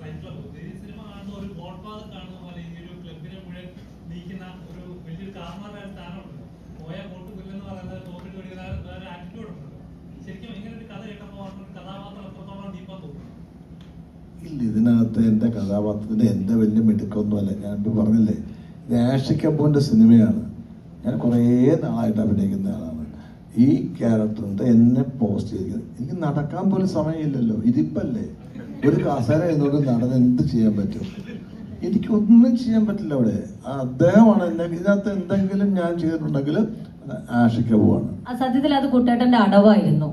Fight club ഈ cinema കാണുന്ന ഒരു ഗോഡ് ഫാദർ കാണുന്ന പോലെ ഈ ഒരു ക്ലബിനെ മുഴുവൻ നീക്കുന്ന ഒരു വലിയൊരു കാരണവരായ സ്ഥാനമുണ്ട്. പോയ കോട്ട് പുല്ലെന്ന് പറയുന്നത് തോക്കിട്ട് വെടിക്കുന്ന വേറെ ആറ്റിറ്റ്യൂഡ് ഉണ്ട്. ശരിക്കും ഇങ്ങനെ ഒരു കഥ കേട്ടപ്പോൾ ഒരു കഥാപാത്രം എത്രത്തോളം ഡീപ്പാ തോന്നുന്നു? ഇല്ല ഇതിനകത്ത് എന്റെ കഥാപാത്രത്തിന് എന്റെ വലിയ മിടുക്കൊന്നുമല്ല. ഞാൻ പറഞ്ഞില്ലേ ഇത് ആഷി സിനിമയാണ്. ഞാൻ കുറേ നാളായിട്ട് അഭിനയിക്കുന്ന ആളാണ്. ഈ ക്യാരക്ടറിന്റെ എന്നെ പോസ്റ്റ് ചെയ്തിരിക്കുന്നത്. എനിക്ക് നടക്കാൻ പോലും സമയമില്ലല്ലോ. ഇതിപ്പല്ലേ? ഒരു കസേര എന്നോട് നടന്ന് എന്ത് ചെയ്യാൻ പറ്റും? എനിക്കൊന്നും ചെയ്യാൻ പറ്റില്ല അവിടെ. അദ്ദേഹമാണ് എന്നെ ഇതിനകത്ത് എന്തെങ്കിലും ഞാൻ ചെയ്തിട്ടുണ്ടെങ്കിൽ ആശിക്ക പോവാണ്. സത്യത്തിൽ അത് കുട്ടേട്ടന്റെ അടവായിരുന്നു.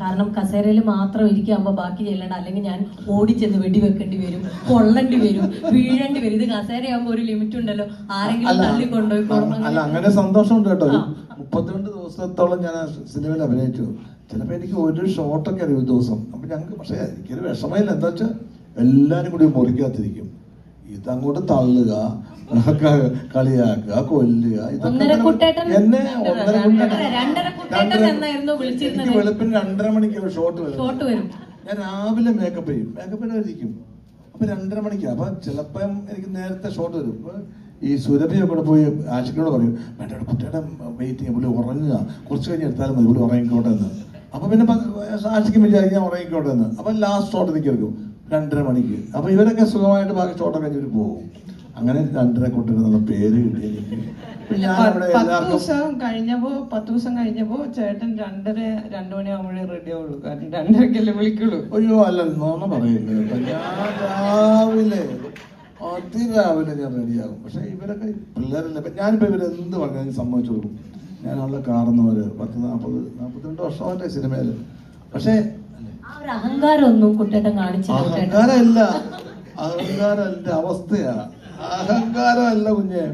കാരണം കസേരയിൽ മാത്രം ഇരിക്കുമ്പോൾ ബാക്കി ചെല്ലണ്ട അല്ലെങ്കിൽ ഞാൻ ഓടിച്ചെന്ന് വെടിവെക്കേണ്ടി വരും കൊള്ളേണ്ടി വരും വീഴേണ്ടി വരും. ഇത് കസേരയാകുമ്പോൾ ഒരു ലിമിറ്റ് ഉണ്ടല്ലോ. ആരെങ്കിലും തള്ളിക്കൊണ്ടുപോയി അല്ല അങ്ങനെ. സന്തോഷമുണ്ട് കേട്ടോ. മുപ്പത്തിരണ്ട് ദിവസത്തോളം ഞാൻ സിനിമയിൽ അഭിനയിച്ചു. ചിലപ്പോൾ എനിക്ക് ഒരു ഷോട്ടൊക്കെ അറിയും ഒരു ദിവസം. അപ്പൊ ഞങ്ങൾക്ക് പക്ഷേ എനിക്കൊരു വിഷമമില്ല. എന്താ വെച്ചാൽ എല്ലാരും കൂടി മുറിക്കാത്തിരിക്കും ഇതങ്ങോട്ട് തള്ളുക കളിയാക്കുക കൊല്ലുക ഇതൊക്കെ എന്നെ ഒന്നര കുട്ടേട്ടൻ എനിക്ക് വെളുപ്പിന് രണ്ടര മണിക്ക് ഷോട്ട് ഷോട്ട് വരും. ഞാൻ രാവിലെ മേക്കപ്പ് ചെയ്യും. മേക്കപ്പ് ഇടാതിരിക്കും അപ്പൊ രണ്ടര മണിക്കാ. അപ്പൊ ചിലപ്പം എനിക്ക് നേരത്തെ ഷോട്ട് വരും. ഈ സുരഭിയൊക്കെ കൂടെ പോയി ആശിക്കോട് പറയും വേണ്ട കുട്ടിയുടെ വെയിറ്റ് ചെയ്യാൻ പുള്ളി ഉറങ്ങുക. കുറച്ച് കഴിഞ്ഞ് എടുത്താലും മതി പുള്ളി ഉറങ്ങിക്കോട്ടെ എന്ന്. അപ്പൊ പിന്നെ ആശിക്കും വിചാരിക്കും ഞാൻ ഉറങ്ങിക്കോട്ടെ എന്ന്. അപ്പൊ ലാസ്റ്റ് ഷോട്ട് എനിക്ക് എടുക്കും. രണ്ടര മണിക്ക്. അപ്പൊ ഇവരൊക്കെ സുഖമായിട്ട് ബാക്കി ഷോട്ടൊക്കെ കഴിഞ്ഞിട്ട് പോകും. അങ്ങനെ രണ്ടര കുട്ടികൾ എന്നുള്ള പേര് കിട്ടി എനിക്ക് പത്ത് ദിവസം കഴിഞ്ഞപ്പോ പത്ത് ദിവസം കഴിഞ്ഞപ്പോ ചേട്ടൻ രണ്ടര രണ്ടു മണിയാകുമ്പോഴേ റെഡി ആവുള്ളൂ. കാരണം രണ്ടരക്കല്ലേ വിളിക്കുള്ളൂ. അയ്യോ അല്ല പറയില്ല ഞാൻ രാവിലെ അതിരാവിലെ ഞാൻ റെഡിയാകും പക്ഷെ ഇവരൊക്കെ പിള്ളേരല്ല. ഇപ്പൊ ഞാനിപ്പോ ഇവരെ എന്ത് പറഞ്ഞാലും സമ്മതിച്ചു കൊടുക്കും. ഞാനുള്ള കാറുന്നവര് പത്ത് നാൽപ്പത് നാൽപ്പത്തിരണ്ട് വർഷമായിട്ടെ സിനിമയിൽ പക്ഷേ അഹങ്കാരമൊന്നും അഹങ്കാരമല്ല. അഹങ്കാരം എന്റെ അവസ്ഥയാ. അഹങ്കാരമല്ല കുഞ്ഞെ.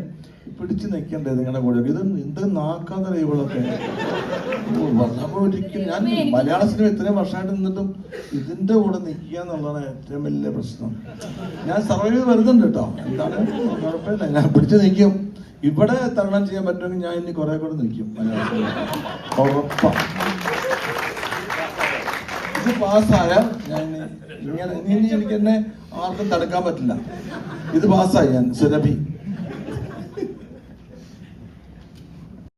പിടിച്ചു നിൽക്കണ്ടേ നിങ്ങളുടെ കൂടെ? ഇത് എന്ത് നാക്കാതെ ഇവളൊക്കെ ഒരിക്കലും ഞാൻ മലയാള സിനിമ ഇത്രയും വർഷമായിട്ട് നിന്നിട്ടും ഇതിന്റെ കൂടെ നിൽക്കുക എന്നുള്ളതാണ് ഏറ്റവും വലിയ പ്രശ്നം. ഞാൻ സർവൈവ് ചെയ്ത് വരുന്നുണ്ട് കേട്ടോ. എന്താണ്? കുഴപ്പമില്ല. ഞാൻ പിടിച്ചു നിൽക്കും. ഇവിടെ തരണം ചെയ്യാൻ പറ്റുമെങ്കിൽ ഞാൻ ഇനി കുറെ കൂടെ നിൽക്കും മലയാള സിനിമ. ഉറപ്പാ. ഇത് പാസ്സായ ഞാൻ ഇങ്ങനെ ഇനി എനിക്ക് എന്നെ ആർക്കും തടുക്കാൻ പറ്റില്ല. ഇത് പാസ്സായി ഞാൻ. സുരഭി.